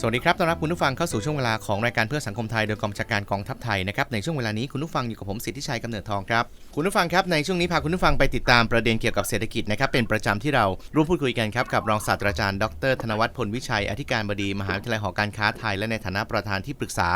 สวัสดีครับ ต้อนรับคุณผู้ฟังเข้าสู่ช่วงเวลาของรายการเพื่อสังคมไทยโดยกองบัญชาการกองทัพไทยนะครับ ในช่วงเวลานี้คุณผู้ฟังอยู่กับผมสิทธิชัยกำเนิดทองครับ คุณผู้ฟังครับในช่วงนี้พาคุณผู้ฟังไปติดตามประเด็นเกี่ยวกับเศรษฐกิจนะครับเป็นประจำที่เราร่วมพูดคุยกันครับกับรองศาสตราจารย์ดร ธนวัฒน์พลวิชัย อธิการบดีมหาวิทยาลัยหอการค้าไทย และในฐานะประธานที่ปรึกษา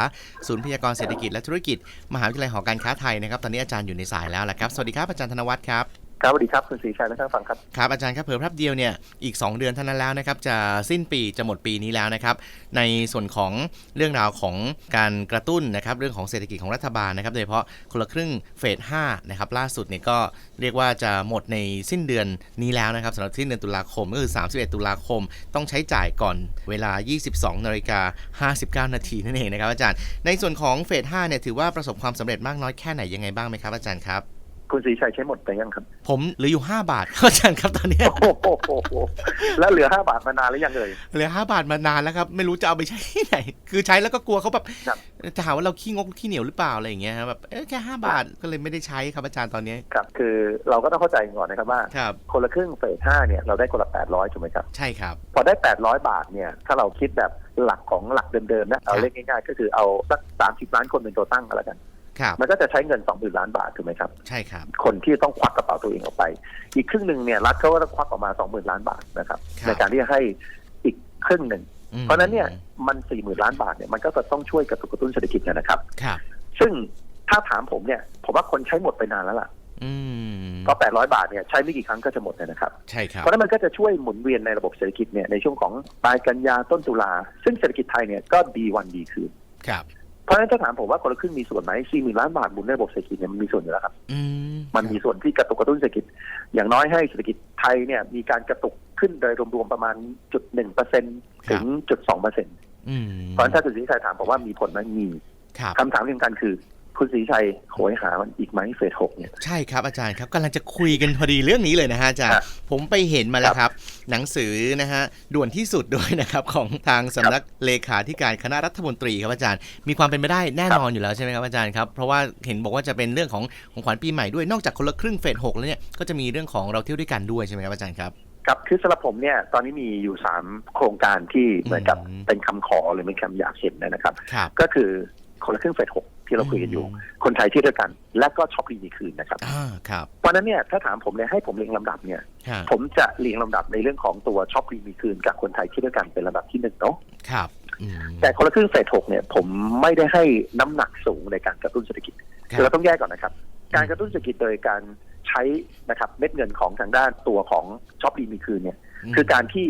ศูนย์พยากรณ์เศรษฐกิจและธุรกิจ มหาวิทยาลัยหอการค้าไทยนะครับตอนนี้อาจารย์อยู่ในสายแล้วแหละครับสวัสดีครับอาจารย์ธนวัฒน์ครับ ครับสวัสดีครับคุณศรีชัยและท่านฟังครับครับอาจารย์ครับเพิ่มแป๊บเดียวเนี่ยอีก 2 เดือนเท่านั้นแล้วนะครับจะสิ้นปีจะหมดปีนี้แล้วนะครับ ในส่วนของเรื่องราวของการกระตุ้นนะครับเรื่องของเศรษฐกิจของรัฐบาลนะครับโดยเฉพาะคนละครึ่งเฟส5นะครับล่าสุดเนี่ยก็เรียกว่าจะหมดในสิ้นเดือนนี้แล้วนะครับสำหรับสิ้นเดือนตุลาคมก็คือ 31 ตุลาคมต้องใช้จ่ายก่อนเวลา 22นาฬิกา59 นาทีนั่นเองนะครับอาจารย์ในส่วนของเฟส5เนี่ยถือว่าประสบความสำเร็จมากน้อยแค่ไหนยังไงบ้างไหมครับอาจารย์ครับ คุณศรีชัยใช้หมดไปยังครับ ผมเหลืออยู่5บาทครับอาจารย์ครับตอนเนี้ยโอ้โหแล้วเหลือห้าบาทมานานหรือยังเลยเหลือห้าบาทมานานแล้วครับ ไม่รู้จะเอาไปใช้ที่ไหน คือใช้แล้วก็กลัวเขาแบบครับจะหาว่าเราขี้งกขี้เหนียวหรือเปล่าอะไรอย่างเงี้ยครับแบบเอ๊ะแค่ห้าบาทก็เลยไม่ได้ใช้ครับอาจารย์ตอนนี้ครับ คือเราก็ต้องเข้าใจก่อนนะครับว่าครับคนละครึ่งเฟสห้าเนี่ยเราได้คนละแปดร้อยถูกไหมครับใช่ครับพอได้แปดร้อยบาทเนี่ยถ้าเราคิดแบบหลักของหลักเดิมๆนะเอาเลขง่ายๆก็คือเอาสักสามสิบล้านคนเป็นตัวตั้งก็แล้วกันครับ มันก็จะใช้เงินสองหมื่นล้านบาทถูกไหมครับ ใช่ครับ คนที่ต้องควักกระเป๋าตัวเองออกไป อีกครึ่งหนึ่งเนี่ยรัฐเขาก็ต้องควักออกมาสองหมื่นล้านบาทนะครับครับในการที่จะให้อีกครึ่งหนึ่งอืมเพราะฉะนั้นเนี่ยมันสี่หมื่นล้านบาทเนี่ยมันก็จะต้องช่วยกระตุกกระตุ้นเศรษฐกิจเนยนะครับ ครับ ซึ่งถ้าถามผมเนี่ย ผมว่าคนใช้หมดไปนานแล้วล่ะอืมเพราะ800บาทเนี่ยใช้ไม่กี่ครั้งก็จะหมดเลยนะครับ ใช่ครับ เพราะฉะนั้นมันก็จะช่วยหมุนเวียนในระบบเศรษฐกิจเนี่ยในช่วงของปลายกันยาต้นตุลาซึ่งเศรษฐกิจไทยเนี่ยก็ดีวันดีคืน ครับ เพราะฉะนั้นถ้าถามผมว่าคนละครึ่งมีส่วนไหม4 0,000ล้านบาทหมุนในระบบเศรษฐกิจเนี่ยมันมีส่วนอยู่แล้วครับอืมมันมีส่วนที่กระตุกกระตุ้นเศรษฐกิจ อย่างน้อยให้เศรษฐกิจไทยเนี่ยมีการกระตุกขึ้นโดยรวมๆประมาณจุดหนึ่งเปอร์เซ็นถึงจุดสองเปอร์เซ็นต์อืมเพราะฉะนั้นถ้าคุณศรีชัยถามผมว่ามีผลไหมมีครับคำถามเรื่องการคือ คุณศรีชัยโหยหามันอีกไหมเฟสหกเนี่ย ใช่ครับอาจารย์ครับกำลังจะคุยกันพอดีเรื่องนี้เลยนะฮะอาจารย์ครับผมไปเห็นมาแล้วครับ หนังสือนะฮะด่วนที่สุดด้วยนะครับของทางสำนักเลขาธิการคณะรัฐมนตรีครับอาจารย์ มีความเป็นไปได้แน่นอนอยู่แล้วใช่ไหมครับอาจารย์ครับ เพราะว่าเห็นบอกว่าจะเป็นเรื่องของของขวัญปีใหม่ด้วยนอกจากคนละครึ่งเฟสหกแล้วเนี่ยก็จะมีเรื่องของเราเที่ยวด้วยกันด้วยใช่ไหมครับอาจารย์ครับครับคือสำหรับผมเนี่ยตอนนี้มีอยู่สามโครงการที่เหมือนกับอืมเป็นคำขอหรือเป็นคำอยากเห็นนะครับครับก็คือคนละครึ่งเฟสหก ที่เราคุยกันอยู่ คนไทยที่เดียวกัน และก็ช็อปดีมีคืนนะครับอ่าครับเพราะฉะนั้นเนี่ยถ้าถามผมเนี่ยให้ผมเรียงลำดับเนี่ยครับผมจะเรียงลำดับในเรื่องของตัวช็อปดีมีคืน กับคนไทยที่เดียวกันเป็นลำดับที่หนึ่งเนาะครับอืมแต่คนละครึ่งเฟสหกเนี่ยผมไม่ได้ให้น้ำหนักสูงในการกระตุ้นเศรษฐกิจคคือรัเราบต้องแยกก่อนนะครับ การกระตุ้นเศรษฐกิจโดยการใช้นะครับเม็ดเงินของทางด้านตัวของช็อปดีมีคืนเนี่ย คือการที่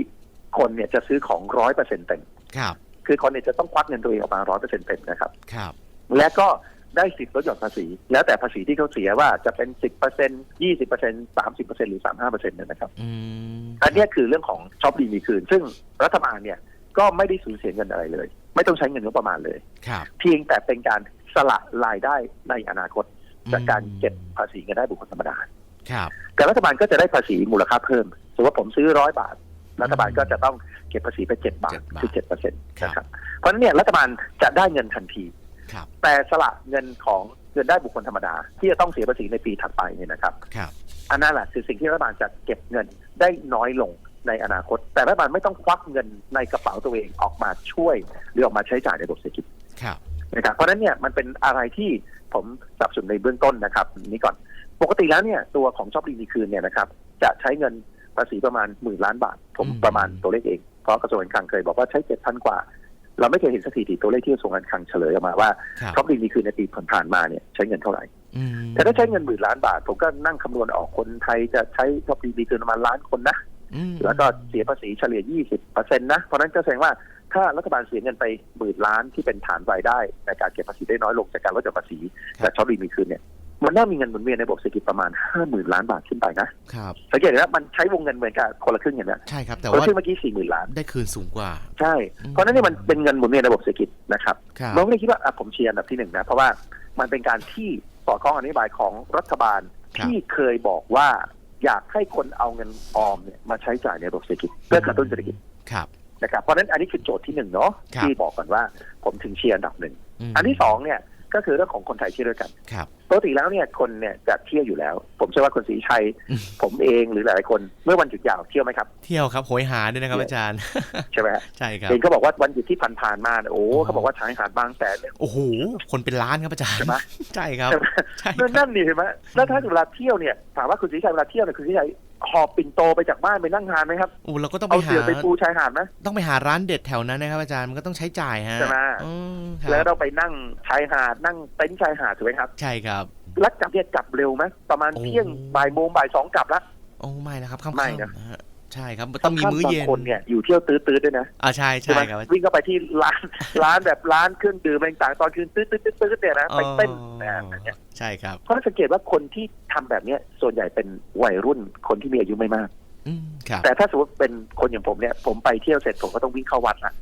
คนเนี่ยจะซื้อของร้อยเปอร์เซ็นต์เต็มครับคือคนเนี่ยจะต้องควักเงินตัวเองออกมาร้อยเปอร์เซ็นต์เต็มนะครับ ครับ และก็ได้สิทธิ์ลดหย่อนภาษี แล้วแต่ภาษีที่เขาเสียว่าจะเป็นสิบเปอร์เซ็นยี่สิบเปอร์เซ็นสามสิบเปอร์เซ็นหรือสามห้าเปอร์เซ็นต์นะครับอืมอันเนี้ยคือเรื่องของช็อปดีมีคืน ซึ่งรัฐบาลเนี่ยก็ไม่ได้สูญเสียเงินอะไรเลย ไม่ต้องใช้เงินงบประมาณเลยครับเพียงแต่เป็นการสละรายได้ในอนาคต จากการเก็บภาษีเงินได้บุคคลธรรมดาครับแต่รัฐบาลก็จะได้ภาษีมูลค่าเพิ่มสมมติว่าผมซื้อร้อยบาท รัฐบาลก็จะต้องเก็บภาษีไปเจ็ดบาท7บาทคือเจ็ดเปอร์เซ็นต์ครับนะครับเพราะฉะนั้นเนี่ยรัฐบาลจะได้เงินทันทีครับ แต่สละเงินของเงินได้บุคคลธรรมดา ที่จะต้องเสียภาษีในปีถัดไปเนี่ยนะครับครับอันนั้นแหละคือสิ่งที่รัฐบาลจะเก็บเงินได้น้อยลงในอนาคต แต่รัฐบาลไม่ต้องควักเงินในกระเป๋าตัวเองออกมาช่วย หรือออกมาใช้จ่ายในระบบเศรษฐกิจครับนะครับเพราะฉะนั้นเนี่ยมันเป็นอะไรที่ผมสนับสนุนในเบื้องต้นนะครับ นี้ก่อนปกติแล้วเนี่ยตัวของช็อปดีมีคืนเนี่ยนะครับจะใช้เงินภาษีประมาณหมื่นล้านบาทผมอืมประมาณตัวเลขเองเพราะกระทรวงการคลังเคยบอกว่าใช้เจ็ดพันกว่า เราไม่เคยเห็นสถิติตัวเลขที่กระทรวงการคลังเฉลยออกมาว่าครับช็อปดีมีคืนในปีผ่านๆมาเนี่ยใช้เงินเท่าไหร่อืมแต่ถ้าใช้เงินหมื่นล้านบาท ผมก็นั่งคำนวณออกคนไทยจะใช้ช็อปดีมีคืนประมาณล้านคนนะอืมแล้วก็เสียภาษีเฉลี่ย 20เปอร์เซ็นต์นะ เพราะฉะนั้นก็แสดงว่าถ้ารัฐบาลเสียเงินไปหมื่นล้านที่เป็นฐานรายได้ในการเก็บภาษีได้น้อยลงจากการลดหย่อนภาษีแต่ช็อปดีมีคืนเนี่ย มันน่ามีเงินหมุนเวียนในระบบเศรษฐกิจประมาณ50,000ล้านบาทขึ้นไปนะครับสังเกตนะมันใช้วงเงินเหมือนกับคนละครึ่งเห็นไหมใช่ครับ แต่คนละว่าครึ่งเมื่อกี้40,000ล้านได้คืนสูงกว่า ใช่อืมเพราะฉะนั้นเนี่ยมันเป็นเงินหมุนเวียนในระบบเศรษฐกิจนะครับครับเราก็เลยคิดว่าอะผมเชียร์อันดับที่หนึ่งนะ เพราะว่ามันเป็นการที่สอดคล้องกับนโยบายของรัฐบาลครับที่เคยบอกว่าอยากให้คนเอาเงินออมเนี่ยมาใช้จ่ายในระบบเศรษฐกิจเพื่อกระตุ้นเศรษฐกิจครับนะครับเพราะฉะนั้นอันนี้คือโจทย์ที่หนึ่งเนาะครับที่บอกก่อนว่า ผมถึงเชียร์อันดับหนึ่งมอันที่สองเนี่ย ก็คือเรื่องของคนไทยเที่ยวด้วยกันครับปกติแล้วเนี่ยคนเนี่ยจะเที่ยวอยู่แล้ว ผมเชื่อว่าคนศรีชัยอืมผมเองหรือหลายๆคนเมื่อวันหยุดยาวเที่ยวไหมครับ เที่ยวครับโหยหาด้วยนะครับอาจารย์ใช่ไหมฮะใช่ครับเห็นเขาบอกว่าวันหยุดที่ผ่านๆมาเนี่ยโอ้อ๋อเขาบอกว่าชายหาดบางแสนเนี่ยโอ้โหคนเป็นล้านครับอาจารย์ใช่ไหมใช่ครับใช่ไหมใช่คนั่รันบนั่นนี่เห็นไหมแล้วถ้าเวลาเที่ยวเนี่ยถามว่าคุณศรีชัยเวลาเที่ยวเนี่ยคุณศรีชัย หอบปิ่นโตไปจากบ้านไปนั่งทานไหมครับโอ้เราก็ต้องไปเอาหาเสือไปปูชายหาดไหมต้องไปหาร้านเด็ดแถวนั้นนะครับ อาจารย์มันก็ต้องใช้จ่ายฮะใช่ไหมอืมครับแล้วเราไปนั่งชายหาดนั่งเต็นท์ชายหาดถูกไหมครับใช่ครับ แล้วกลับเนี่ยกลับเร็วไหมประมาณโอ้ เที่ยงบ่ายโมงบ่ายสองกลับละ โอ้ไม่นะครับค่ำๆไม่นะ ฮะ ใช่ครับต้องมีมื้อเย็นบางคนเนี่ยอยู่เที่ยวตื้อๆด้วยนะอ่าใช่ใช่ใช่ไหมครับวิ่งเข้าไปที่ร้านร้านแบบร้านเครื่องดื่มอะไรต่างๆตอนคืนตื้อตื้อตื้อตื้อเนี่ยนะไปเต้นอ๋อนะแบบเนี้ยใช่ครับเพราะสังเกตว่าคนที่ทำแบบเนี้ยส่วนใหญ่เป็นวัยรุ่นคนที่มีอายุไม่มากอืมครับแต่ถ้าสมมติเป็นคนอย่างผมเนี่ยผมไปเที่ยวเสร็จผมก็ต้องวิ่งเข้าวัดละ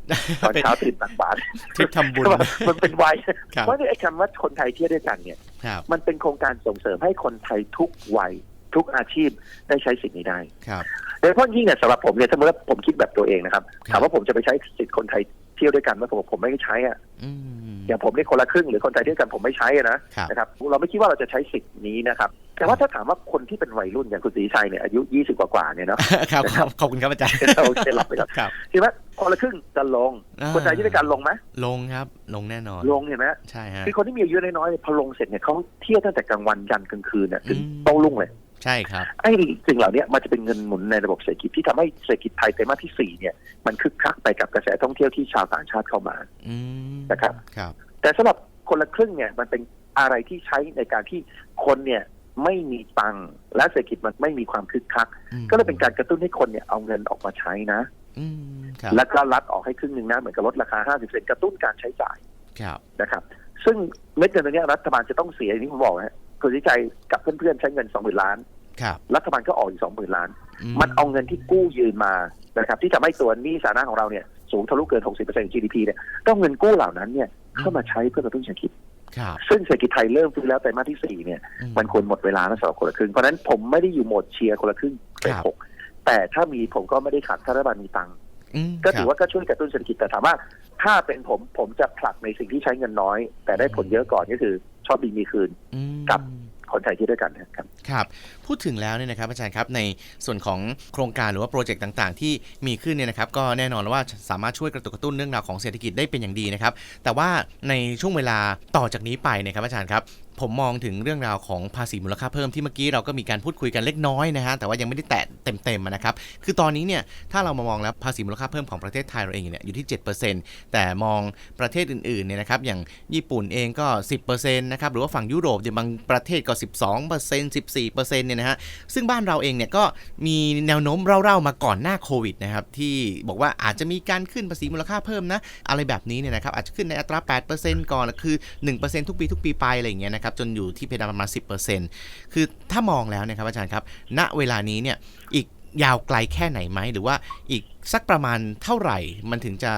ตอนเป็นเช้าตื่นตักบาตรทริปทำบุญมันเป็นวัยครับเพราะไอ้คำว่าคนไทยเที่ยวด้วยกันเนี่ยครับมันเป็นโครงการส่งเสริมให้คนไทยทุกวัย ทุกอาชีพได้ใช้สิ่งนี้ได้ครับโดยเฉพาะยิ่งเนี่ยสำหรับผมเนี่ยสมมติว่าผมคิดแบบตัวเองนะครับครับถามว่าผมจะไปใช้สิทธิ์คนไทยเที่ยวด้วยกันไหมผมบอกผมไม่ได้ใช้อะอืมอย่างผมนี่คนละครึ่งหรือคนไทยเที่ยวกันผมไม่ใช้อะนะครับนะครับเราไม่คิดว่าเราจะใช้สิทธิ์นี้นะครับแต่ว่าถ้าถามว่าคนที่เป็นวัยรุ่นอย่างคุณศรีชัยเนี่ยอายุ 20 กว่าๆเนี่ยเนาะครับขอบขอบคุณครับอาจารย์โอเคหลับไปก่อนครับใช่ไหมคนละครึ่งจะลงอ่าคนไทยที่ด้วยกันลงไหมลงครับ ลงแน่นอน ลงเห็นไหมใช่ฮะคือคนที่มีอายุน้อยๆเนี่ยพอลงเสร็จเนี่ยเขาเที่ยวตั้งแต่กลางวันยันกลางคืนเนี่ยถึงอืมโต้รุ่งเลย ใช่ครับไอ้สิ่งเหล่านี้มันจะเป็นเงินหมุนในระบบเศรษฐกิจที่ทำให้เศรษฐกิจไทยไตรมาสที่สี่เนี่ยมันคึกคักไปกับกระแสท่องเที่ยวที่ชาวต่างชาติเข้ามาอืมนะครับครับ แต่สำหรับคนละครึ่งเนี่ยมันเป็นอะไรที่ใช้ในการที่คนเนี่ยไม่มีตังค์และเศรษฐกิจมันไม่มีความคึกคักอืมก็เลยเป็นการกระตุ้นให้คนเนี่ยเอาเงินออกมาใช้นะอืมครับแล้วก็รัดออกให้ครึ่งหนึ่งนะเหมือนกับลดราคา 50 เซนกระตุ้นการใช้จ่ายครับนะครับ ซึ่งเม็ดเงินตรงเนี้ยรัฐบาลจะต้องเสียอย่างที่ผมบอกนะฮะคุณวิจัยกับเพื่อนๆใช้เงินสองหมื่นล้าน ครับ รัฐบาลก็ออกอีกสองหมื่นล้าน มันเอาเงินที่กู้ยืมมานะครับ ที่ทำให้ตัวหนี้สาธารณะของเราเนี่ยสูงทะลุเกิน 60% GDP เนี่ยต้องเงินกู้เหล่านั้นเนี่ยเข้ามาใช้เพื่อกระตุ้นเศรษฐกิจครับซึ่งเศรษฐกิจไทยเริ่มฟื้นแล้วแต่มาสที่สี่เนี่ยอืมันควรหมดเวลาแล้วสำหรับคนละครึ่งเพราะฉะนั้นผมไม่ได้อยู่โหมดเชียร์คนละครึ่งเฟสครับหกแต่ถ้ามีผมก็ไม่ได้ขัดถ้ารัฐบาลมีตังค์อืม ก็ถือครับว่าก็ช่วยกระตุ้นเศรษฐกิจแต่ถามว่า ถ้าเป็นผมผมจะผลักในสิ่งที่ใช้เงินน้อย แต่ได้ผลเยอะก่อนก็คือ ชอบดีมีคืนอืมกับคนไทยที่ด้วยกันนะครับครับ พูดถึงแล้วเนี่ยนะครับอาจารย์ครับในส่วนของโครงการหรือว่าโปรเจกต์ต่างๆ ที่มีขึ้นเนี่ยนะครับ ก็แน่นอนว่าสามารถช่วยกระตุกกระตุ้นเรื่องราวของเศรษฐกิจได้เป็นอย่างดีนะครับ แต่ว่าในช่วงเวลาต่อจากนี้ไปเนะครับอาจารย์ครับ ผมมองถึงเรื่องราวของภาษีมูลค่าเพิ่มที่เมื่อกี้เราก็มีการพูดคุยกันเล็กน้อยนะฮะแต่ว่ายังไม่ได้แตะเต็มๆนะครับคือตอนนี้เนี่ยถ้าเรามามองแล้วภาษีมูลค่าเพิ่มของประเทศไทยเราเองเนี่ยอยู่ที่ 7%แต่มองประเทศอื่นๆเนี่ยนะครับอย่างญี่ปุ่นเองก็ 10%นะครับหรือว่าฝั่งยุโรปเนี่ยบางประเทศก็ 12% 14%เนี่ยนะฮะซึ่งบ้านเราเองเนี่ยก็มีแนวโน้มเล่าๆมาก่อนหน้าโควิดนะครับที่บอกว่าอาจจะมีการขึ้นภาษีมูลค่าเพิ่มนะอะไรแบบนี้เนี่ยนะครับอาจจะขึ้นในอัตรา 8%ก่อนคือ 1%ทุกปีทุกปีไปอะไรอย่างเงี้ยนะครับจนอยู่ที่เพดานประมาณ 10%คือถ้ามองแล้วนะครับอาจารย์ครับ ณเวลานี้เนี่ยอีกยาวไกลแค่ไหนไหม หรือว่าอีกสักประมาณเท่าไหร่ มันถึงจะ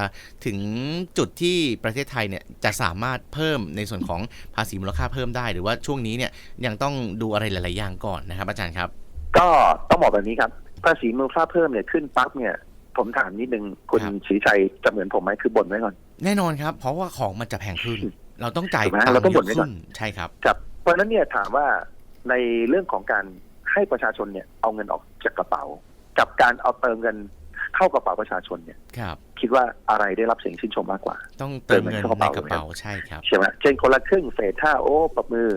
ถึงจุดที่ประเทศไทยเนี่ยจะสามารถเพิ่มในส่วนของภาษีมูลค่าเพิ่มได้ หรือว่าช่วงนี้เนี่ยยังต้องดูอะไรหลาย ๆ อย่างก่อนนะครับ อาจารย์ครับ ก็ต้องบอกแบบนี้ครับ ภาษีมูลค่าเพิ่มเนี่ยขึ้นปั๊บเนี่ยผมถามนิดนึงคุณครับศรีชัยจะเหมือนผมไหมคือบ่นไว้ก่อน แน่นอนครับ เพราะว่าของมันจะแพงขึ้น เราต้องจ่ายถูกไหมตังเราค์ต้องเยบ่นอะไว้ก่ขึ้อนนใช่ครับครับ เพราะฉะนั้นเนี่ยถามว่าในเรื่องของการให้ประชาชนเนี่ยเอาเงินออกจากกระเป๋า กับการเอาเติมเงินเข้ากระเป๋าประชาชนเนี่ยครับคิดว่าอะไรได้รับเสียงชื่นชมมากกว่า ต้องเติมเงินเติมเงินเข้ากระในเป๋ากระเป๋าใช่ครับใช่ไหมเช่นคนละครึ่งเฟสท่าโอ้ปรบมือ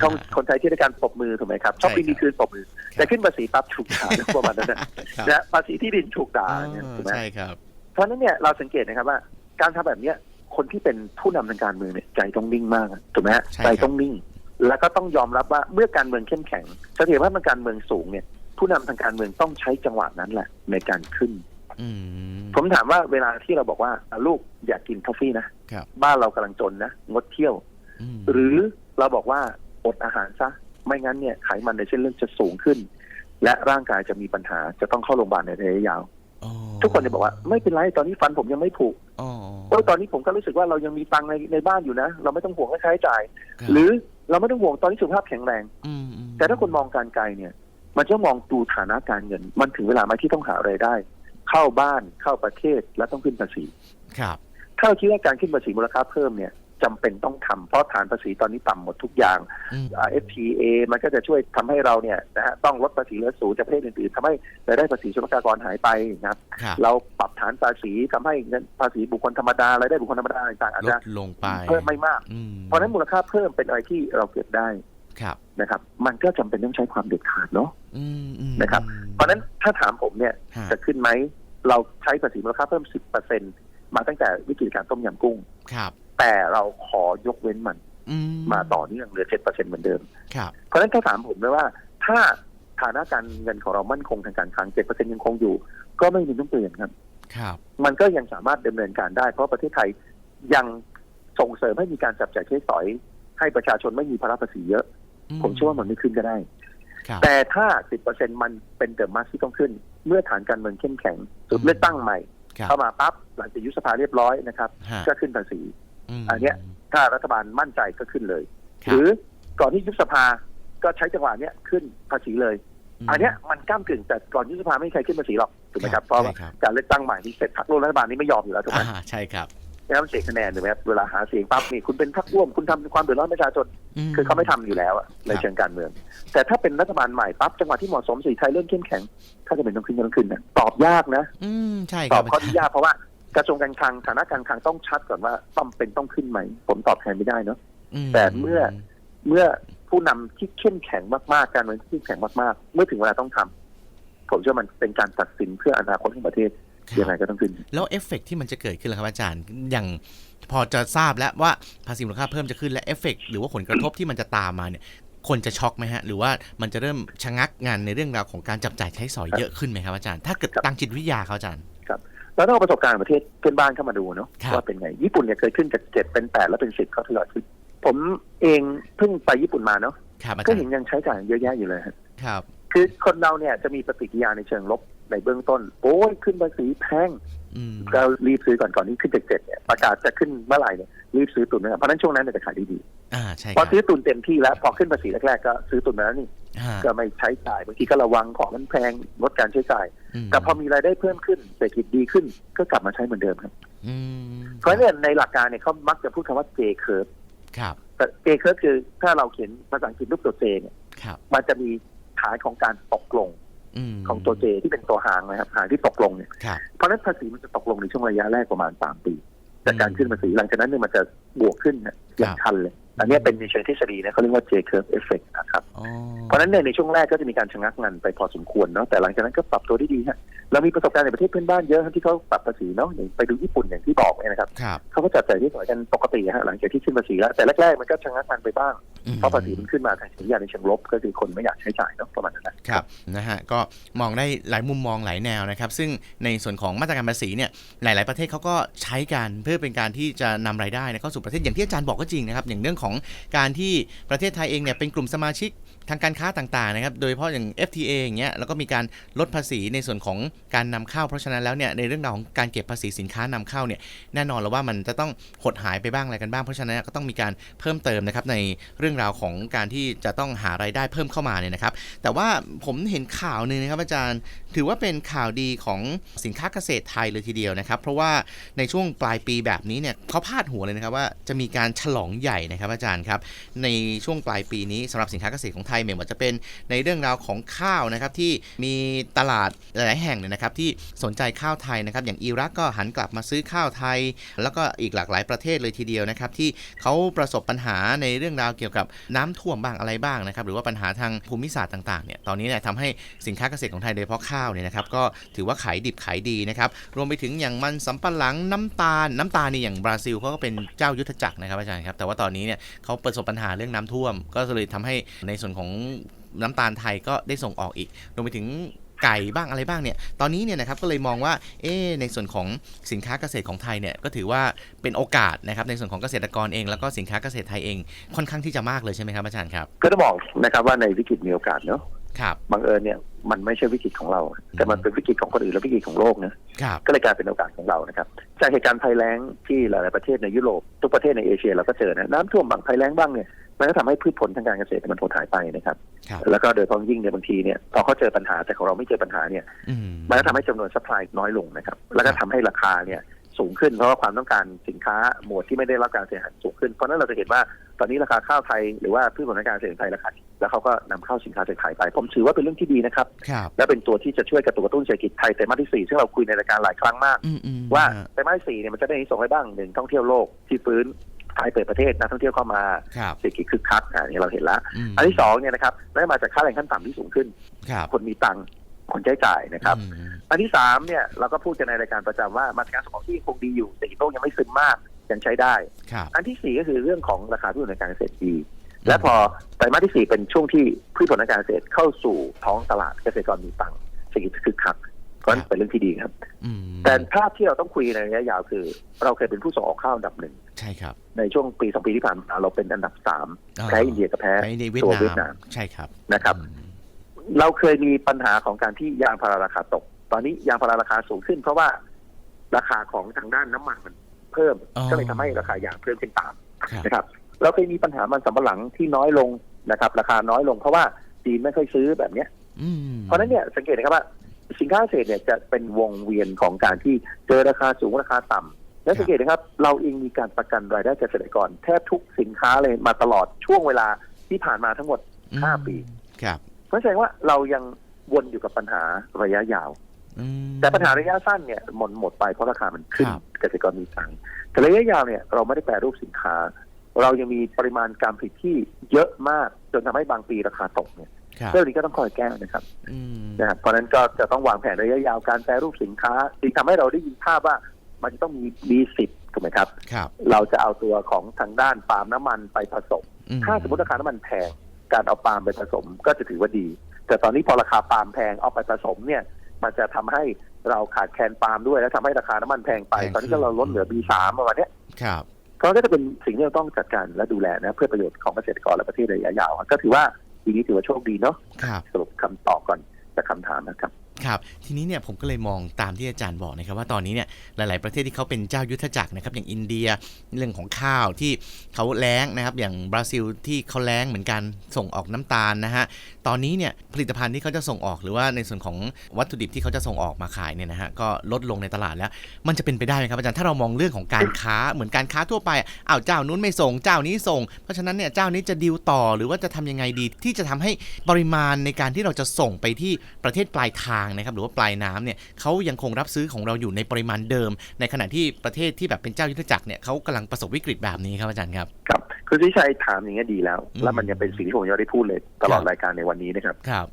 ช่องคนไทยที่ด้วยการปรบมือถูกไหมครับชอบใช่ปีมีครับคืนปรบมือ แต่ขึ้นภาษีปั๊บถูกด่าประมาณนั้นนะครับและภาษีที่ดินถูกด่าอ่าเนี่ยถูกไหมใช่ครับเพราะฉะนั้นเนี่ยเราสังเกตนะครับว่า การทำแบบเนี้ย คนที่เป็นผู้นำทางการเมืองเนี่ยใจต้องนิ่งมากอะถูกไหมฮะใช่ครับใจต้องนิ่ง แล้วก็ต้องยอมรับว่าเมื่อการเมืองเข้มแข็งจะเห็นว่ามันการเมืองสูงเนี่ย ผู้นำทางการเมืองต้องใช้จังหวะนั้นแหละในการขึ้นอืมผมถามว่าเวลาที่เราบอกว่าลูกอยากกินกาแฟนะครับบ้านเรากำลังจนนะงดเที่ยวอืมหรือเราบอกว่าอดอาหารซะ ไม่งั้นเนี่ยไขมันในเส้นเลือดจะสูงขึ้น และร่างกายจะมีปัญหาจะต้องเข้าโรงพยาบาลในระยะยาวอ๋อ ทุกคนจะบอกว่าไม่เป็นไรตอนนี้ฟันผมยังไม่ผุอ๋อโอ้ยตอนนี้ผมก็รู้สึกว่าเรายังมีตังค์ในในบ้านอยู่นะ เราไม่ต้องห่วงค่าใช้จ่ายครับหรือเราไม่ต้องห่วงตอนนี้สุขภาพแข็งแรงมอืมแต่ถ้าคนมองการไกลเนี่ย มันจะมองดูฐานะการเงิน มันถึงเวลาไหมที่ต้องหาไรายได้ เข้าบ้านเข้าประเทศและต้องขึ้นภาษีครับถ้าเราคิดว่าการขึ้นภาษีมูลค่าเพิ่มเนี่ย จำเป็นต้องทำเพราะฐานภาษีตอนนี้ต่ำหมดทุกอย่างอืมอ่า FTA มันก็จะช่วยทำให้เราเนี่ยนะฮะต้องลดภาษีเหลือศูนย์จากประเทศอื่นๆทำให้รายได้ภาษีศุลกากรหายไปนะครับครับเราปรับฐานภาษีทำให้เงินภาษีบุคคลธรรมดารายได้บุคคลธรรมดาต่างๆอาจลจะดลงไปเพิ่มไม่มากอืมเพราะฉะนั้นมูลค่าเพิ่มเป็นอะไรที่เราเก็บได้ครับนะครับ มันก็จำเป็นต้องใช้ความเด็ดขาดเนาะอืมอืมนะครับ เพราะฉะนั้นถ้าถามผมเนี่ยฮะจะขึ้นไหมเราใช้ภาษีมูลค่าเพิ่ม 10%มาตั้งแต่วิกฤตการต้มยำกุ้ง ครับ แต่เราขอยกเว้นมันอืมาต่อเนื่องเหลือ7%เหมือนเดิมครับเพราะฉะนั้นถ้าถามผมเลยว่า ถ้าฐานะการเงินของเรามั่นคงทางการคลัง7%ยังคงอยู่ ก็ไม่มีต้องเปลี่ยนครับครับ มันก็ยังสามารถดำเนินการได้ เพราะประเทศไทยยังส่งเสริมให้มีการจับจ่ายใช้สอย ให้ประชาชนไม่มีภาระภาษีเยอะ ผมเชื่อว่ามันไม่ขึ้นก็ได้ครับแต่ถ้า10%มันเป็นเดิมมาสที่ต้องขึ้น เมื่อฐานการเมืองเข้มแข็งสุดเลือกตั้งใหม่ครับเข้ามาปั๊บหลังจากยุบสภาเรียบร้อยนะครับฮะก็ขึ้นภาษีม อันเนี้ยถ้ารัฐบาลมั่นใจก็ขึ้นเลยคหรับรือก่อนที่ยุบสภาก็ใช้จังหวะเนี้ยขึ้นภาษีเลยมอันเนี้ยมันก้ามกึ่งแต่ก่อนยุบสภาไม่มีใครขึ้นภาษีหรอกถูกไหมครับเพราะว่าใช่ครับการเลือกตั้งใหม่ที่เสร็จพรรคร่วมรัฐบาลนี้ไม่ยอมอยู่แล้วถูกไหมอ่าใช่ครับแล้วเสียคะแนนถูกไหมครับเวลาหาเสียงปั๊บนี่คุณเป็นพรรคร่วมคุณทำความเดือดร้อนประชาชนมคือเขาไม่ทำอยู่แล้วอะในครับเชิงการเมือง แต่ถ้าเป็นรัฐบาลใหม่ปั๊บจังหวะที่เหมาะสมสีไทยเริ่มเข้มแข็ง ถ้าจะเป็นต้องขึ้นก็ต้องขึ้นนะตอบยากนะอืมใช่คตรัอบบข้อที่ยากเพราะว่า กระทรวงการคลังฐานะการคลังต้องชัดก่อนว่าต้องเป็นต้องขึ้นไหม ผมตอบแทนไม่ได้เนาะแต่เมื่อเมื่อผู้นำที่เข้มแข็งมากๆ การเมืองที่เข้มแข็งมากๆ เมื่อถึงเวลาต้องทำผมเชื่อมันเป็นการตัดสินเพื่ออนาคตของประเทศครับยังไงก็ต้องขึ้น แล้วเอฟเฟกต์ที่มันจะเกิดขึ้นล่ะครับอาจารย์อย่างพอจะทราบแล้วว่าภาษีมูลค่าเพิ่มจะขึ้นและเอฟเฟกต์หรือว่าผลกระทบที่มันจะตามมาเนี่ย คนจะช็อกไหมฮะ หรือว่ามันจะเริ่มชะงักงานในเรื่องราวของการจับจ่ายใช้สอยเยอะขึ้นไหมครับอาจารย์ถ้าเกิดครับตั้งจิตวิทยาเขาอาจารย์ เราต้องเอาประสบการณ์ของประเทศเพื่อนบ้านเข้ามาดูเนาะครับ ว่าเป็นไง ญี่ปุ่นเนี่ยเคยขึ้นจากเจ็ดเป็นแปดแล้วเป็นสิบเขาทยอยขึ้นผมเองเพิ่งไปญี่ปุ่นมาเนาะครับอาก็จารเห็นย์ยังใช้จ่ายเยอะแยะอยู่เลยฮะครับ คือคนเราเนี่ยจะมีปฏิกิริยาในเชิงลบ ในเบื้องต้นโอ้ยขึ้นภาษีแพงอืมก็รีบซื้อก่อนก่อนที่ขึ้นจากเจ็ดเนี่ยประกาศจะขึ้นเมื่อไหร่เนี่ยรีบซื้อตุนนะครับเพราะฉะนั้นช่วงนั้นเนี่ยจะขายดีอ่าใช่ๆคพอรับซื้อตุนเต็มที่แล้ว พอขึ้นภาษีแรกๆก็ซื้อตุนมาแล้วนี่ฮะก็ไม่ใช้จ่ายบางทีก็ระวังของมันแพงลดการใช้จ่ายมแต่พอมีรายได้เพิ่มขึ้นเศรษฐกิจดีขึ้นก็กลับมาใช้เหมือนเดิมครับอืมเพราะฉะนั้นในหลักการเนี่ยเขามักจะพูดคำว่า J curve ครับแต่ J curve คือถ้าเราเขียนภาษาอังกฤษรูปตัว J เนี่ยครับมันจะมีฐานของการตกลงอืม ของตัว J ที่เป็นตัวหางนะครับหางที่ตกลงเนี่ยครับเพราะฉะนั้นภาษีมันจะตกลงในช่วงระยะแรกประมาณ3ปีจากการอืมขึ้นภาษีหลังจากนั้นเนี่ยมันจะบวกขึ้นนะอย่างชันเลย อันเนี้ยเป็นในเชิงทฤษฎีนะเขาเรียกว่า J curve effect นะครับอ๋อเพราะฉะนั้นเนี่ยในช่วงแรกก็จะมีการชะงักงันไปพอสมควรเนาะแต่หลังจากนั้นก็ปรับตัวได้ดีฮะเรามีประสบการณ์ในประเทศเพื่อนบ้านเยอะครับที่เขาปรับภาษีเนาะอย่างไปดูญี่ปุ่นอย่างที่บอกเนี่ยนะครับครับเขาก็จัดจ่ายที่สอยกันปกติฮะหลังจากที่ขึ้นภาษีแล้วแต่แรกๆมันก็ชะงักงันไปบ้างอืมเพราะภาษีมันขึ้นมาทางสัญญาณในเชิงลบก็คือคนไม่อยากใช้จ่ายเนาะประมาณนั้นนะครับนะฮะก็มองได้หลายมุมมองหลายแนวนะครับ ซึ่งในส่วนของมาตรการภาษีเนี่ยหลาย ๆประเทศเขาก็ใช้กันเพื่อเป็นการที่จะนำรายได้นะเข้าสู่ประเทศอย่างที่อาจารย์บอกก็จริงนะครับอย่างเรื่องของการที่ประเทศไทยเองเนี่ยเป็นกลุ่มสมาชิก ทางการค้าต่างๆนะครับ โดยเฉพาะอย่าง FTA อย่างเงี้ย แล้วก็มีการลดภาษีในส่วนของการนำเข้า เพราะฉะนั้นแล้วเนี่ยในเรื่องราวของการเก็บภาษีสินค้านำเข้าเนี่ยแน่นอนแล้วว่ามันจะต้องหดหายไปบ้างอะไรกันบ้าง เพราะฉะนั้นก็ต้องมีการเพิ่มเติมนะครับในเรื่องราวของการที่จะต้องหารายได้เพิ่มเข้ามาเนี่ยนะครับ แต่ว่าผมเห็นข่าวหนึ่งนะครับอาจารย์ ถือว่าเป็นข่าวดีของสินค้าเกษตรไทยเลยทีเดียวนะครับ เพราะว่าในช่วงปลายปีแบบนี้เนี่ยเขาพาดหัวเลยนะครับว่าจะมีการฉลองใหญ่นะครับอาจารย์ครับในช่วงปลายปีนี้สำหรับสินค้าเกษตรของไทยไม่ว่าจะเป็นในเรื่องราวของข้าวนะครับที่มีตลาดหลายแห่งเนี่ยนะครับที่สนใจข้าวไทยนะครับอย่างอิรักก็หันกลับมาซื้อข้าวไทย แล้วก็อีกหลากหลายประเทศเลยทีเดียวนะครับที่เขาประสบปัญหาในเรื่องราวเกี่ยวกับน้ำท่วมบ้างอะไรบ้างนะครับหรือว่าปัญหาทางภูมิศาสตร์ต่างๆเนี่ยตอนนี้เนี่ยทำให้สินค้าเกษตรของไทยโดยเฉพาะข้าวเนี่ยนะครับก็ถือว่าขายดิบขายดีนะครับรวมไปถึงอย่างมันสำปะหลังน้ำตาลน้ำตาลนี่อย่างบราซิลเขาก็เป็นเจ้ายุทธจักรนะครับอาจารย์ครับแต่ว่าตอนนี้เนี่ยเขาประสบปัญหาเรื่องน้ำท่วม ก็เลยทำให้ในส่วนของน้ำตาลไทยก็ได้ส่งออกอีกรวมไปถึงไก่บ้างอะไรบ้างเนี่ย ตอนนี้เนี่ยนะครับก็เลยมองว่า เอ๊ะในส่วนของสินค้าเกษตรของไทยเนี่ยก็ถือว่าเป็นโอกาสนะครับในส่วนของเกษตรกรเอง แล้วก็สินค้าเกษตรไทยเองค่อนข้างที่จะมากเลยใช่ไหมครับอาจารย์ครับ ก็ต้องบอกนะครับว่าในวิกฤตมีโอกาสเนาะครับบังเอิญเนี่ยมันไม่ใช่วิกฤตของเรา แต่มันเป็นวิกฤตของคนอื่นและวิกฤตของโลกนะครับก็เลยกลายเป็นโอกาสของเรานะครับจากเหตุการณ์ภัยแล้งที่หลาย ๆ ประเทศในยุโรปทุกประเทศในเอเชียเราก็เจอนะน้ำท่วมบ้างภัยแล้งบ้างเนี่ย มันก็ทำให้พืชผลทางการเกษตรมันหดหายไปนะครับครับ แล้วก็โดยเฉพาะยิ่งในยบางทีเนี่ยพอเขาเจอปัญหาแต่ของเราไม่เจอปัญหาเนี่ยอืมมันก็ทำให้จำนวนซัพพลายน้อยลงนะครับ แล้วก็ทำให้ราคาเนี่ยสูงขึ้นเพราะว่าความต้องการสินค้าหมวดที่ไม่ได้รับการเสียหายสูงขึ้น เพราะฉะนั้นเราจะเห็นว่าตอนนี้ราคาข้าวไทยหรือว่าพืชผลทางการเกษตรไทยราคาดีแล้วเขาก็นำเข้าสินค้าจากไทยไป ผมถือว่าเป็นเรื่องที่ดีนะครับครับและเป็นตัวที่จะช่วยกระตุ้นกระตุ้นเศรษฐกิจไทยไตรมาสที่สี่ซึ่งเราคุยในรายการหลายครั้งมากอืมอืมว่าฮะไตรมาสที่สี่เนี่ยมันจะได้ส่งอะไรบ้างหนึ่งท่องเที่ยวโลกที่ฟื้น ไทยเปิดประเทศนักท่องเที่ยวเข้ามาครับเศรษฐกิจคึกคักอ่านี่เราเห็นแล้วมอันที่สองเนี่ยนะครับได้มาจากค่าแรงขั้นต่ำที่สูงขึ้นครับคนมีตังค์คนใช้จ่ายนะครับอืมอันที่สามเนี่ยเราก็พูดกันในรายการประจำว่ามาตรการส่งออกที่ยังคงดีอยู่เศรษฐกิจโลกยังไม่ซึมมากยังใช้ได้ครับอันที่สี่ก็คือเรื่องของราคาพืชผลทางการเกษตรดีและพอไตรมาสที่สี่เป็นช่วงที่พืชผลทางการเกษตรเข้าสู่ท้องตลาดเกษตรกรมีตังค์เศรษฐกิจคึกคัก ก็เป็นเรื่องที่ดีครับอืมแต่ภาพที่เราต้องคุยในระยะยาวคือ เราเคยเป็นผู้ส่งออกข้าวอันดับหนึ่งใช่ครับ ในช่วงปีสองปีที่ผ่านมาเราเป็นอันดับสามอ่าแพ้อินเดียกับแพ้ไปในเวียตัดวเวียดนานามมใช่ครับนะครับอืมเราเคยมีปัญหาของการที่ยางพาราราคาตก ตอนนี้ยางพาราราคาสูงขึ้น เพราะว่าราคาของทางด้านน้ำมันมันเพิ่มอ๋อก็เลยทำให้ราคายางเพิ่มขึ้นตามครับนะครับ เราเคยมีปัญหามันสำปะหลังที่น้อยลงนะครับ ราคาน้อยลงเพราะว่าจีนไม่ค่อยซื้อแบบเนี้ยอืมเพราะฉะนั้นเนี่ยสังเกตนะครับว่า สินค้าเกษตรเนี่ยจะเป็นวงเวียนของการที่เจอราคาสูงราคาต่ำและสังเกตนะครับเราเองมีการประกันรายได้เกษตรกร แทบทุกสินค้าเลยมาตลอดช่วงเวลาที่ผ่านมาทั้งหมดห้าปี ครับเพราะแสดงว่าเรายังวนอยู่กับปัญหาระยะยาวอืมแต่ปัญหาระยะสั้นเนี่ยหมดหมดไปเพราะราคามันขึ้นครับเกษตรกรมีตังค์แต่ระยะยาวเนี่ยเราไม่ได้แปรรูปสินค้า เรายังมีปริมาณการผลิตที่เยอะมากจนทำให้บางปีราคาตกเนี่ยครับ เรื่องนี้ก็ต้องคอยแก้นะครับอืมนะครับเพราะฉะนั้นก็จะต้องวางแผนระยะยาวการแปรรูปสินค้าจึงทำให้เราได้ยินภาพว่ามันจะต้องมีมีสิทธิ์ถูกไหมครับครับ เราจะเอาตัวของทางด้านปาล์มน้ำมันไปผสมอืถ้าสมมติราคาน้ำมันแพงการเอาปาล์มไปผสมก็จะถือว่าดี แต่ตอนนี้พอราคาปาล์มแพงเอาไปผสมเนี่ย มันจะทำให้เราขาดแคลนปาล์มด้วยและทำให้ราคาน้ำมันแพงไป ตอนนี้ก็เราลดเหลือ B3 ประมาณเนี้ยครับเพราะก็จะเป็นสิ่งที่เราต้องจัดการและดูแลนะเพื่อประโยชน์ของเกษตรกรและประเทศระยะยาวก็ถือว่าปี นี้ถือว่าโชคดีเนาะครับสรุปคำตอบก่อนจากคำถามนะครับ ครับทีนี้เนี่ยผมก็เลยมองตามที่อาจารย์บอกนะครับว่าตอนนี้เนี่ยหลาย ๆ ประเทศที่เขาเป็นเจ้ายุทธจักรนะครับอย่างอินเดียเรื่องของข้าวที่เขาแล้งนะครับอย่างบราซิลที่เขาแล้งเหมือนกันส่งออกน้ำตาลนะฮะตอนนี้เนี่ยผลิตภัณฑ์ที่เขาจะส่งออกหรือว่าในส่วนของวัตถุดิบที่เขาจะส่งออกมาขายเนี่ยนะฮะก็ลดลงในตลาดแล้ว มันจะเป็นไปได้ไหมครับอาจารย์ถ้าเรามองเรื่องของการค้าเหมือนการค้าทั่วไปอ้าวเจ้านู้นไม่ส่งเจ้านี้ส่ง เพราะฉะนั้นเนี่ยเจ้านี้จะดีลต่อหรือว่าจะทำยังไงดีที่จะทำให้ปริมาณในการที่เราจะส่งไปที่ประเทศปลายทางนะครับหรือว่าปลายน้ำเนี่ยเขายังคงรับซื้อของเราอยู่ในปริมาณเดิม ในขณะที่ประเทศที่แบบเป็นเจ้ายุทธจักรเนี่ยเขากำลังประสบวิกฤตแบบนี้ครับอาจารย์ครับครับคุณทิชัยถามอย่างเงี้ยดีแล้วอืมแล้วมันยังเป็นสิ่งที่ผมยังไม่ได้พูดเลยตลอดครับรายการในวันนี้นะครับครับ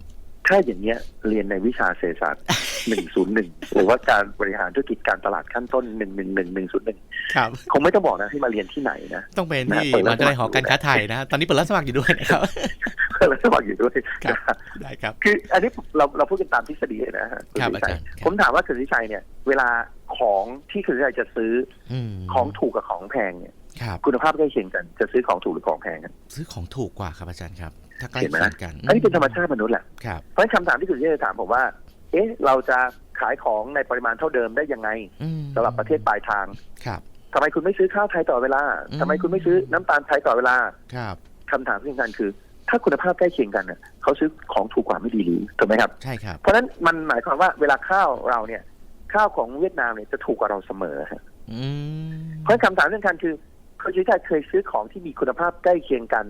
ถ้าอย่างเงี้ยเรียนในวิชาเศรษฐศาสตร์ 101 หรือว่าการบริหารธุรกิจการตลาดขั้นต้น 111 101ครับคงไม่ต้องบอกนะให้มาเรียนที่ไหนนะ ต้องเป็นนะที่เปิดมรัหาบวิทยาลัยหอการค้าไทยนะ ตอนนี้เปิดรับสมัครอยู่ด้วยนะครับแล้วสมัครอยู่ด้วยครับได้ครับ คืออันนี้เราเราพูดกันตามทฤษฎีนะฮะณครับทิชัยอาจารย์ครับผมถามว่าคุณทิชัยเนี่ย เวลาของที่คุณทิชัยจะซื้ออืมของถูกกับของแพงเนี่ยครับคุณภาพใกล้เคียงกันจะซื้อของถูกหรือของแพงกันซื้อของถูกกว่าครับอาจารย์ครับถ้าใกล้เห็นไหมเคียงกันอันนี้เป็นธรรมชาติมนุษย์แหละครับเพราะฉะนั้นคำถามที่คุณทิชัยถามผมว่า เอ๊ะ เราจะขายของในปริมาณเท่าเดิมได้ยังไงอืมสำหรับประเทศปลายทางครับทำไมคุณไม่ซื้อข้าวไทยต่อเวลาอืมทำไมคุณไม่ซื้อน้ำตาลไทยต่อเวลา ครับคำถามที่สำคัญคือ ถ้าคุณภาพใกล้เคียงกันเนี่ยเขาซื้อของถูกกว่าไม่ดีหรือถูกไหมครับใช่ครับเพราะฉะนั้นมันหมายความว่าเวลาข้าวเราเนี่ย ข้าวของเวียดนามเนี่ยจะถูกกว่าเราเสมอฮะอืมเพราะฉะนั้นคำถามสำคัญคือคุณชิชัยเคยซื้อของที่มีคุณภาพใกล้เคียงกัน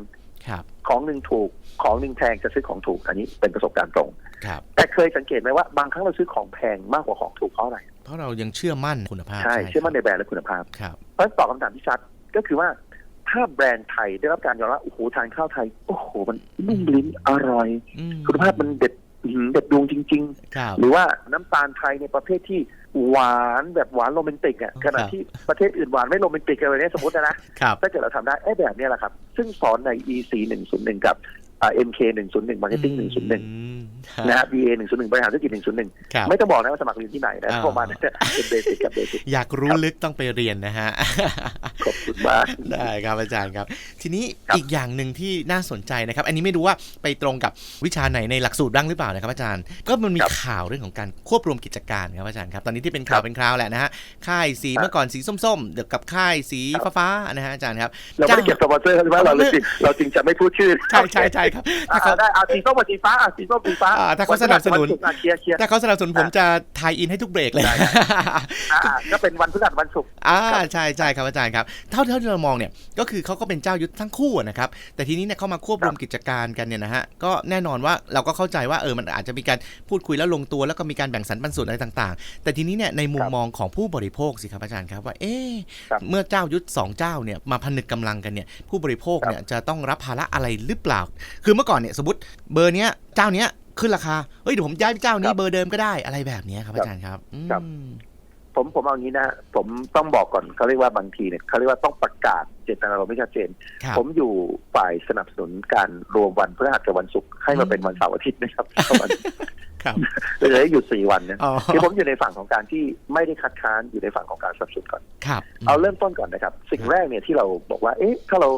ครับของหนึ่งถูกของหนึ่งแพงจะซื้อของถูก อันนี้เป็นประสบการณ์ตรง ครับ แต่เคยสังเกตไหมว่าบางครั้งเราซื้อของแพงมากกว่าของถูกเพราะอะไร เพราะเรายังเชื่อมั่นคุณภาพ ใช่ เชื่อมั่นในแบรนด์และคุณภาพ ครับเพราะฉะนั้นตอบคำถามที่ชัดก็คือว่าถ้าแบรนด์ไทยได้รับการยอมรับโอ้โหทานข้าวไทย โอ้โห มันนุ่มลิ้นอร่อยอืมคุณภาพมันเด็ดอื้อหือเด็ดดวงจริงครับๆหรือว่าน้ำตาลไทยในประเภทที่หวานแบบหวานโรแมนติกอะครับขณะที่ประเทศอื่นหวานไม่โรแมนติกอะไรเนี่ยสมมตินะครับถ้าเกิดเราทำได้ไอ้แบบเนี้ยแหละครับ ซึ่งสอนใน EC 101กับ อ่า MK 101 Marketing 101มนะฮะ BA 101บริหารธุรกิจ101ครับไม่ต้องบอกนะว่าสมัครเรียนที่ไหนนะอ่าประมาณนั้นเป็นเบสิกกับเบสิกอยากรู้ลึกต้องไปเรียนนะฮะคขอบคุณมาก ได้ครับอาจารย์ครับ ทีนี้ครับอีกอย่างหนึ่งที่น่าสนใจนะครับ อันนี้ไม่รู้ว่าไปตรงกับวิชาไหนในหลักสูตรบ้างหรือเปล่านะครับ อาจารย์ ก็มันมีข่าวเรื่องของการควบรวมกิจการครับอาจารย์ครับ ตอนนี้ที่เป็นข่าวเป็นคราวแหละนะฮะ ค่ายสีเมื่อก่อนสีส้มๆเดี๋ยวกับค่ายสีฟ้าๆนะฮะอาจารย์ครับ เราไม่ได้เก็บสปอนเซอร์ใช่ไหมเราเลยจริงเราจริงจะไม่พูดชื่อ ใช่ใช่ใช่ครับอ่าถ้าเขาได้อ่าสีส้มกับสีฟ้าอ่าสีส้มสีฟ้าอ่าถ้าเขาสนับสนุนวัศุกร์อะเคลียร์เคลียร์ถ้าเขาสนับสนุนผมจะทายอินให้ทุกเบรกเลยได้อ่าอ่าก็เป็นวันพฤหัสวันศุกร์อ่าใช่ใช่ครับอาจารย์ครับ เท่าเท่าที่เรามองเนี่ยก็คือเขาก็เป็นเจ้ายุทธทั้งคู่อะนะครับ แต่ทีนี้เนี่ยเขามาควบรวมกิจการกันเนี่ยนะฮะก็แน่นอนว่าเราก็เข้าใจว่าเออมันอาจจะมีการพูดคุยแล้วลงตัว แล้วก็มีการแบ่งสรรปันส่วนอะไรต่าง ๆ แต่ทีนี้เนี่ยในมุมมองของผู้บริโภคสิครับอาจารย์ครับว่าเอ๊ะครับเมื่อเจ้ายุทธสองเจ้าเนี่ยมาผนึกกำลังกันเนี่ยผู้บริโภคเนี่ยจะต้องรับภาระอะไรหรือเปล่าคือเมื่อก่อนเนี่ยสมมติเบอร์เนี้ยเจ้าเนี้ยขึ้นราคา เฮ้ยเดี๋ยวผมย้ายไปเจ้านี้เบอร์เดิมก็ได้อะไรแบบเนี้ยครับอาจารย์ครับอืมผมผมเอางี้นะ ผมต้องบอกก่อนเขาเรียกว่าบางทีเนี่ยเขาเรียกว่าต้องประกาศเจตนารมณ์ไม่ชัดเจนครับผมอยู่ฝ่ายสนับสนุนการรวมวันพฤหัสกับวันศุกร์ให้มาเป็นวันเสาร์อาทิตย์นะครับครับเลยให้หยุดสี่วันนะอ๋อคือผมอยู่ในฝั่งของการที่ไม่ได้คัดค้านอยู่ในฝั่งของการสนับสนุนก่อนครับเอาเริ่มต้นก่อนนะครับ สิ่งแรกเนี่ยที่เราบอกว่า เอ๊ะ ถ้าเรา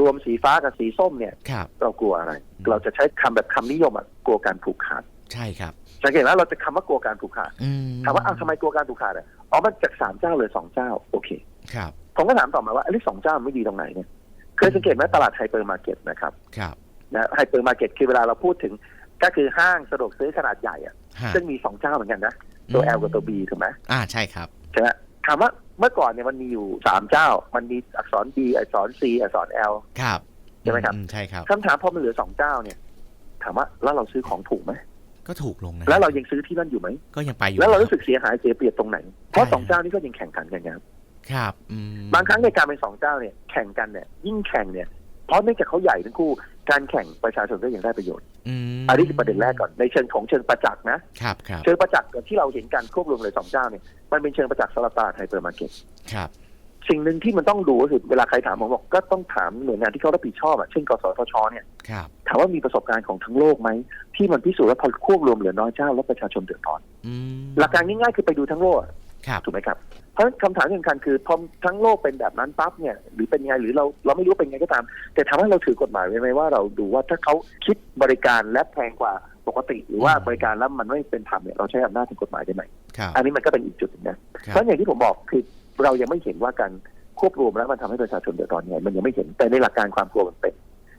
รวมสีฟ้ากับสีส้มเนี่ย ครับ เรากลัวอะไรอืมเราจะใช้คำแบบคำนิยมอะกลัวการผูกขาด ใช่ครับสังเกตว่าเราจะคำว่ากลัวการผูกขาดอืถามว่าอ้าวทำไมกลัวการผูกขาดอะอ๋อมันจากสามเจ้าเหลยสองเจ้า โอเค ครับผมก็ถามต่อมาว่าไอ้สองเจ้าไม่ดีตรงไหนเนี่ยเคยสังเกตไหมตลาดไฮเปอร์มาร์เก็ตนะครับ ครับนะไฮเปอร์มาร์เก็ตคือเวลาเราพูดถึงก็คือห้างสะดวกซื้อขนาดใหญ่อะฮะซึ่งมีสองเจ้าเหมือนกันนะตัว L กับตัว B ถูกไหมอ่าใช่ครับใช่ไหม ถามว่าเมื่อก่อนเนี่ยมันมีอยู่สามเจ้า มันมีอักษร B อักษร C อักษร L ครับใช่ไหมครับอืใช่ครับคำถามพอมันเหลือสองเจ้าเนี่ย ถามว่าแล้วเราซื้อของถูกไหมก็ถูกลงนะแล้วเรายังซื้อที่นั่นอยู่ไหมก็ยังไปอยู่ แล้วเราคบรู้สึกเสียหายเสียเปรียบตรงไหน เพราะสองเจ้านี้ก็ยังแข่งขันกันไงครับครับอืมบางครั้งในการเป็นสองเจ้าเนี่ยแข่งกันเนี่ยยิ่งแข่งเนี่ยเพราะเนื่องจากเขาใหญ่ทั้งคู่การแข่งประชาชนก็ยังได้ประโยชน์ อืมอันนี้คือประเด็นแรกก่อนในเชิงของเชิงประจักษ์นะครับครับเชิงประจักษ์ที่เราเห็นการควบรวมเลยสองเจ้าเนี่ยมันเป็นเชิงประจักษ์สำหรับตลาดไฮเปอร์มาร์เก็ตครับ สิ่งหนึ่งที่มันต้องดูก็คือเวลาใครถามผมบอกก็ต้องถามหน่วยงานที่เขารับผิดชอบอะเช่นกสทชเนี่ยครับถามว่ามีประสบการณ์ของทั้งโลกไหมที่มันพิสูจน์ว่าพอควบรวมเหลือน้อยเจ้าแล้วประชาชนเดือดร้อนอืมหลักการง่ายๆคือไปดูทั้งโลกอะครับ ถูกไหมครับเพราะฉะนั้นคำถามที่สำคัญคือพอทั้งโลกเป็นแบบนั้นปั๊บเนี่ยหรือเป็นยังไงหรือเราเราไม่รู้เป็นยังไงก็ตาม แต่ถามว่าเราถือกฎหมายไว้ไหมว่าเราดูว่าถ้าเขาคิดบริการและแพงกว่าปกติหรือว่าบริการแล้วมันไม่เป็นธรรมเนี่ยเราใช้อำนาจทางกฎหมายได้ไหมครับอันนี้มันก็เป็นอีกจุดหนึงนะครัเพราะอย่างที่ผมบอกคือเรายังไม่เห็นว่าการควบรวมแล้วมันทำให้ประชาชนเดือดร้อนยังไงมันยังไม่เห็นแต่ในหลักการความกลัวมันเป็น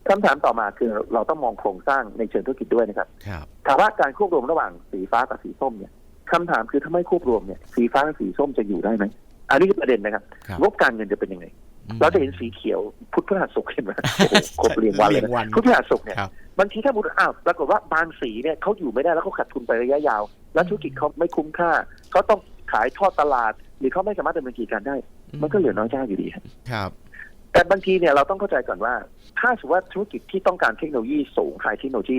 คำถามต่อมาคือเราต้องมองโครงสร้างในเชิงธุรกิจด้วยนะครับครับถามว่าการควบรวมระหว่างสีฟ้ากับสีส้มเนี่ย คำถามคือถ้าไม่ควบรวมเนี่ยสีฟ้ากับสีส้มจะอยู่ได้ไหมอันนี้คือประเด็นนะครับครับงบการเงินจะเป็นยังไงอืมเราจะเห็นสีเขียวพุทธพฤหัสศุกร์เห็นไหมโอ้โหครบเรียงวันเลยเรียงวันนะพุทธพฤหัสศุกร์เนี่ยครับบางทีถ้ามุดอ้าวปรากฏว่าบางสีเนี่ยเขาอยู่ไม่ได้แล้วเขาขาดทุนไประยะยาว แล้วธุรกิจเขาไม่คุ้มค่าเขาต้องขายทอดตลาด หรือเขาไม่สามารถดำเนินกิจการได้ มันก็เหลือน้อยเจ้าอยู่ดีครับครับ แต่บางทีเนี่ยเราต้องเข้าใจก่อนว่า ถ้าสมมติว่าธุรกิจที่ต้องการเทคโนโลยีสูงไฮเทคโนโลยี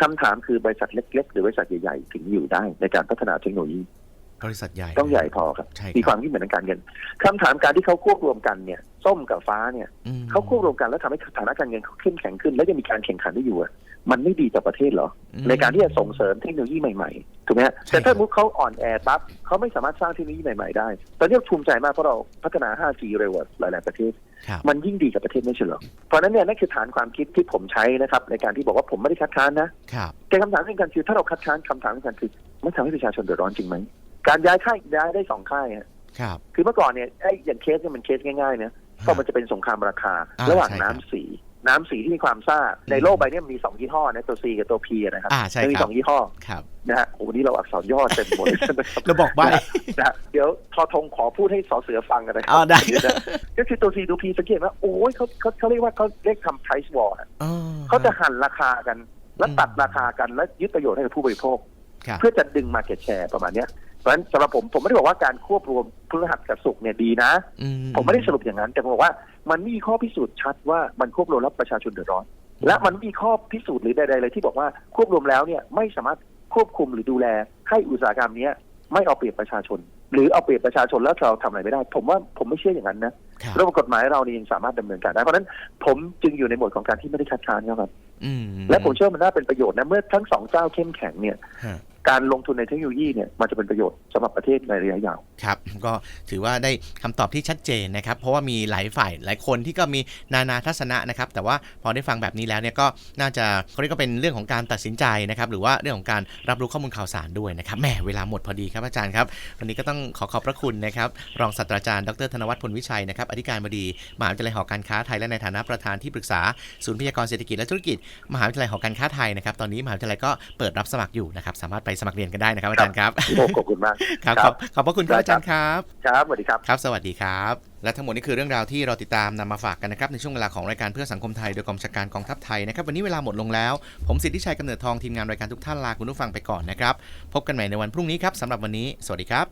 คำถามคือบริษัทเล็ก ๆ หรือบริษัทใหญ่ๆถึงอยู่ได้ในการพัฒนาเทคโนโลยีบริษัทใหญ่ต้องใหญ่พอครับใช่มีคครับวามคิดเหมือนทางการเงินคำถามการที่เขาควบรวมกันเนี่ยส้มกับฟ้าเนี่ยอืมเขาควบรวมกันแล้วทำให้ฐานะการเงินเขาเข้มแข็งขึ้น แล้วยังมีการแข่งขันได้อยู่อะ มันไม่ดีต่อประเทศเหรออืมในการที่จะส่งเสริมเทคโนโลยีใหม่ๆถูกไหมฮะใช่แต่ถ้าครับมุกเขาอ่อนแอปั๊บเขาไม่สามารถสร้างเทคโนโลยีใหม่ๆได้ ตอนนี้เราภูมิใจมากเพราะเราพัฒนา 5G เร็วกว่าหลาย ๆ ประเทศครับมันยิ่งดีกับประเทศไม่ใช่เหรอ เพราะฉะนั้นเนี่ยนั่นคือฐานความคิดที่ผมใช้นะครับ ในการที่บอกว่าผมไม่ได้คัดค้านนะครับแต่คำถามสำคัญคือถ้าเราคัดค้านคำถามสำคัญคือมันทำให้ประชาชนเดือดร้อนจริงไหมการย้ายค่ายย้ายได้สองค่ายฮะครับ คือเมื่อก่อนเนี่ยไอ้อย่างเคสเนี่ยมันเคสง่ายๆนะก็มันจะเป็นสงครามราคาอ่าระหว่างใช่น้ำครับสี น้ำสีที่มีความซ่า ในโลกใบนี้มันมีสองยี่ห้อนะตัว C กับตัว P นะครับอ่าใช่มันมีครัสบองยี่ห้อครับนะฮะโอ้โหนี่เราอักษรย่อเต็มหมดเลยนะครับเราบอกใบนะฮะเดี๋ยวทอทงขอพูดให้สอเสือฟังกันนะครัอ๋อได้นะก็คือตัว C ตัว P สังเกตว่าโอ้ยเขาเขาเขาเรียกว่าเขาเรียกทำ price war อะอ๋อเขาจะหั่นราคากัน แล้วอืมตัดราคากันแล้วยึดประโยชน์ให้กับผู้บริโภคครับเพื่อจะดึง market share ประมาณเนี้ยเพ ราะฉะนั้นสำหรับผมผมไม่ได้บอกว่าการควบรวมพฤหัสกับศุกร์เนี่ยดีนะอืผมไม่ได้สรุปอย่างนั้น แต่ผมบอกว่ามันไม่มีข้อพิสูจน์ชัดว่ามันควบรวมแล้วประชาชนเดือดร้อน และมันไม่มีข้อพิสูจน์หรือใดๆเลยที่บอกว่าควบรวมแล้วเนี่ยไม่สามารถควบคุมหรือดูแลให้อุตสาหกรรมเนี้ยไม่เอาเปรียบประชาชน หรือเอาเปรียบประชาชนแล้วเราทำอะไรไม่ได้ ผมว่าผมไม่เชื่ออย่างนั้นนะครับระบบกฎหมายเรานี่ยังสามารถดำเนินการได้เพราะฉะนั้นผมจึงอยู่ในโหมดของการที่ไม่ได้คัดค้านครับอืมและผมเชื่อว่ามันน่าเป็นประโยชน์นะเมื่อทั้งสองเจ้าเข้มแข็งเนี่ยฮะ การลงทุนในเทคโนโลยีเนี่ยมันจะเป็นประโยชน์สำหรับประเทศในระยะยาวครับ ก็ถือว่าได้คำตอบที่ชัดเจนนะครับ เพราะว่ามีหลายฝ่ายหลายคนที่ก็มีนานาทัศนะนะครับ แต่ว่าพอได้ฟังแบบนี้แล้วเนี่ยก็น่าจะเขาเรียกก็เป็นเรื่องของการตัดสินใจนะครับหรือว่าเรื่องของการรับรู้ข้อมูลข่าวสารด้วยนะครับแหมเวลาหมดพอดีครับอาจารย์ครับ วันนี้ก็ต้องขอขอบพระคุณนะครับรองศาสตราจารย์ดรธนวัฒน์พลวิชัยนะครับอธิการบดีมหาวิทยาลัยหอการค้าไทยและในฐานะประธานที่ปรึกษาศูนย์พยากรณ์เศรษฐกิจและธุรกิจ มหาวิทยาลัยหอการค้าไทยนะครับตอนนี้มหาวิทยาลัยก็เปิดรับสมัครอยู่นะครับสามารถไปสมัครเรียนกันได้นะครับอาจารย์ครับโอ้ขอบคุณมากครับคขรัอบบขอบพระคุณครับได้อาจารย์ครับครับสวัสดีครับครับ สวัสดีครับ และทั้งหมดนี้คือเรื่องราวที่เราติดตามนำมาฝากกันนะครับในช่วงเวลาของรายการเพื่อสังคมไทยโดยกองบัญชาการกองทัพไทยนะครับวันนี้เวลาหมดลงแล้ว ผมสิทธิชัยกำเนิดทองทีมงานรายการทุกท่านลาคุณผู้ฟังไปก่อนนะครับพบกันใหม่ในวันพรุ่งนี้ครับสำหรับวันนี้ สวัสดีครับ